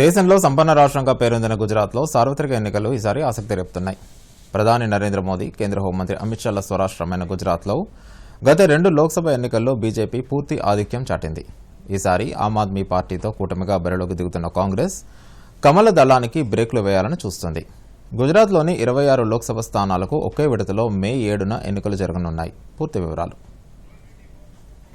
దేశంలో సంపన్న రాష్ట్రంగా పేరొందిన గుజరాత్లో సార్వత్రిక ఎన్నికలు ఈసారి ఆసక్తి రేపుతున్నాయి. ప్రధాని నరేంద్ర మోదీ కేంద్ర హోంమంత్రి అమిత్ షాల స్వరాష్ట్రమైన గుజరాత్లో గత రెండు లోక్సభ ఎన్నికల్లో బీజేపీ పూర్తి ఆధిక్యం చాటింది. ఈసారి ఆమ్ ఆద్మీ పార్టీతో కూటమిగా బరిలోకి దిగుతున్న కాంగ్రెస్ కమల దళానికి బ్రేకులు వేయాలని చూస్తుంది. గుజరాత్లోని ఇరవై ఆరు లోక్సభ స్థానాలకు ఒకే విడతలో మే ఏడున ఎన్నికలు జరగనున్నాయి. పూర్తి వివరాలు.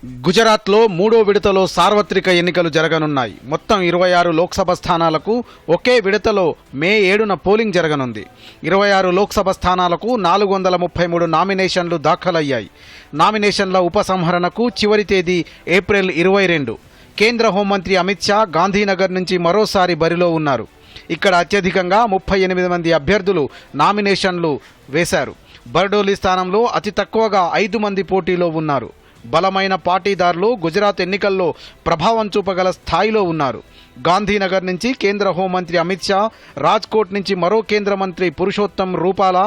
గుజరాత్లో మూడో విడతలో సార్వత్రిక ఎన్నికలు జరగనున్నాయి. మొత్తం ఇరవై ఆరు లోక్సభ స్థానాలకు ఒకే విడతలో మే ఏడున పోలింగ్ జరగనుంది. ఇరవై ఆరు లోక్సభ స్థానాలకు నాలుగు వందల ముప్పై మూడు నామినేషన్లు దాఖలయ్యాయి. నామినేషన్ల ఉపసంహరణకు చివరి తేదీ ఏప్రిల్ ఇరవై రెండు. కేంద్ర హోంమంత్రి అమిత్ షా గాంధీనగర్ నుంచి మరోసారి బరిలో ఉన్నారు. ఇక్కడ అత్యధికంగా ముప్పై ఎనిమిది మంది అభ్యర్థులు నామినేషన్లు వేశారు. బర్డోలి స్థానంలో అతి తక్కువగా ఐదు మంది పోటీలో ఉన్నారు. బలమైన పాటీదారులు గుజరాత్ ఎన్నికల్లో ప్రభావం చూపగల స్థాయిలో ఉన్నారు. గాంధీనగర్ నుంచి కేంద్ర హోంమంత్రి అమిత్ షా రాజ్కోట్ నుంచి మరో కేంద్ర మంత్రి పురుషోత్తం రూపాల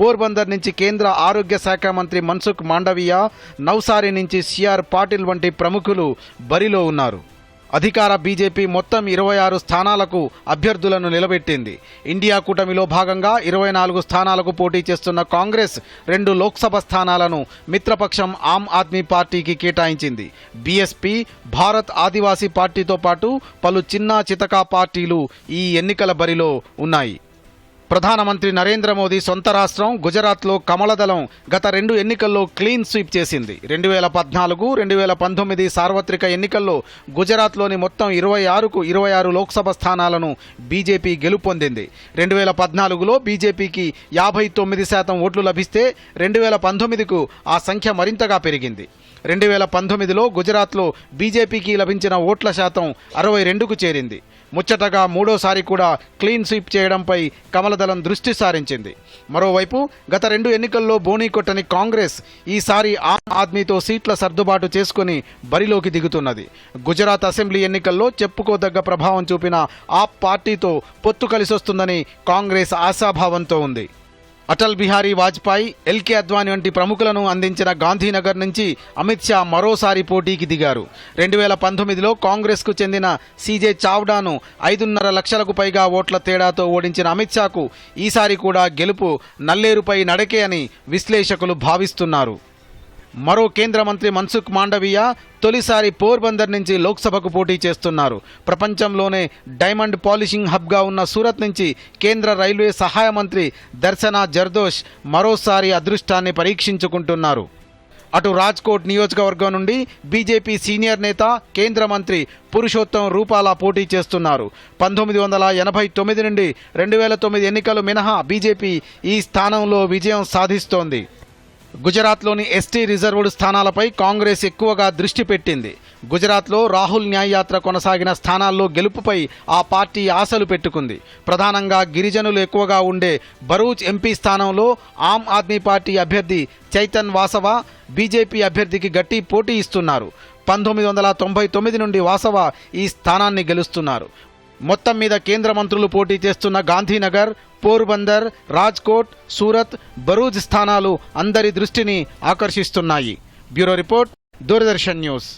పోర్బందర్ నుంచి కేంద్ర ఆరోగ్య శాఖ మంత్రి మన్సుఖ్ మాండవీయ నౌసారి నుంచి సిఆర్ పాటిల్ వంటి ప్రముఖులు బరిలో ఉన్నారు. అధికార బీజేపీ మొత్తం ఇరవై ఆరు స్థానాలకు అభ్యర్థులను నిలబెట్టింది. ఇండియా కూటమిలో భాగంగా ఇరవై నాలుగు స్థానాలకు పోటీ చేస్తున్న కాంగ్రెస్ రెండు లోక్సభ స్థానాలను మిత్రపక్షం ఆమ్ ఆద్మీ పార్టీకి కేటాయించింది. బీఎస్పీ భారత్ ఆదివాసీ పార్టీతో పాటు పలు చిన్న చితకా పార్టీలు ఈ ఎన్నికల బరిలో ఉన్నాయి. ప్రధానమంత్రి నరేంద్ర మోదీ సొంత రాష్ట్రం గుజరాత్లో కమలదళం గత రెండు ఎన్నికల్లో క్లీన్ స్వీప్ చేసింది. రెండు వేల పద్నాలుగు రెండు వేల పంతొమ్మిది సార్వత్రిక ఎన్నికల్లో గుజరాత్లోని మొత్తం ఇరవై ఆరుకు ఇరవై ఆరు లోక్సభ స్థానాలను బీజేపీ గెలుపొందింది. రెండు వేల పద్నాలుగులో బీజేపీకి యాభై తొమ్మిది శాతం ఓట్లు లభిస్తే రెండు వేల పంతొమ్మిదికు ఆ సంఖ్య మరింతగా పెరిగింది. రెండు వేల పంతొమ్మిదిలో గుజరాత్లో బీజేపీకి లభించిన ఓట్ల శాతం అరవై రెండుకు చేరింది. ముచ్చటగా మూడోసారి కూడా క్లీన్ స్వీప్ చేయడంపై కమలదళం దృష్టి సారించింది. మరోవైపు గత రెండు ఎన్నికల్లో బోనీ కొట్టని కాంగ్రెస్ ఈసారి ఆమ్ ఆద్మీతో సీట్ల సర్దుబాటు చేసుకుని బరిలోకి దిగుతున్నది. గుజరాత్ అసెంబ్లీ ఎన్నికల్లో చెప్పుకోదగ్గ ప్రభావం చూపిన ఆ పార్టీతో పొత్తు కలిసొస్తుందని కాంగ్రెస్ ఆశాభావంతో ఉంది. అటల్ బిహారీ వాజ్పేయి ఎల్కే అద్వానీ వంటి ప్రముఖులను అందించిన గాంధీనగర్ నుంచి అమిత్ షా మరోసారి పోటీకి దిగారు. రెండు వేల పంతొమ్మిదిలో కాంగ్రెస్కు చెందిన సీజే చావ్డాను ఐదున్నర లక్షలకు పైగా ఓట్ల తేడాతో ఓడించిన అమిత్ షాకు ఈసారి కూడా గెలుపు నల్లేరుపై నడకే అని విశ్లేషకులు భావిస్తున్నారు. మరో కేంద్ర మంత్రి మన్సుఖ్ మాండవీయ తొలిసారి పోర్బందర్ నుంచి లోక్సభకు పోటీ చేస్తున్నారు. ప్రపంచంలోనే డైమండ్ పాలిషింగ్ హబ్గా ఉన్న సూరత్ నుంచి కేంద్ర రైల్వే సహాయ మంత్రి దర్శనా జర్దోష్ మరోసారి అదృష్టాన్ని పరీక్షించుకుంటున్నారు. అటు రాజ్కోట్ నియోజకవర్గం నుండి బీజేపీ సీనియర్ నేత కేంద్ర మంత్రి పురుషోత్తం రూపాలా పోటీ చేస్తున్నారు. పంతొమ్మిది వందల ఎనభై తొమ్మిది నుండి రెండు వేల తొమ్మిది ఎన్నికలు మినహా బీజేపీ ఈ స్థానంలో విజయం సాధిస్తోంది. గుజరాత్లోని ఎస్టీ రిజర్వ్డ్ స్థానాలపై కాంగ్రెస్ ఎక్కువగా దృష్టి పెట్టింది. గుజరాత్లో రాహుల్ న్యాయయాత్ర కొనసాగిన స్థానాల్లో గెలుపుపై ఆ పార్టీ ఆశలు పెట్టుకుంది. ప్రధానంగా గిరిజనులు ఎక్కువగా ఉండే భరూచ్ ఎంపీ స్థానంలో ఆమ్ ఆద్మీ పార్టీ అభ్యర్థి చైతన్ వాసవ బీజేపీ అభ్యర్థికి గట్టి పోటీ ఇస్తున్నారు. పంతొమ్మిది వందల తొంభై తొమ్మిది నుండి వాసవ ఈ స్థానాన్ని గెలుస్తున్నారు. మొత్తం మీద కేంద్ర మంత్రులు పోటీ చేస్తున్న గాంధీనగర్ పోర్బందర్ రాజ్కోట్ సూరత్ బరూజ్ స్థానాలు అందరి దృష్టిని ఆకర్షిస్తున్నాయి. Bureau report Doordarshan news.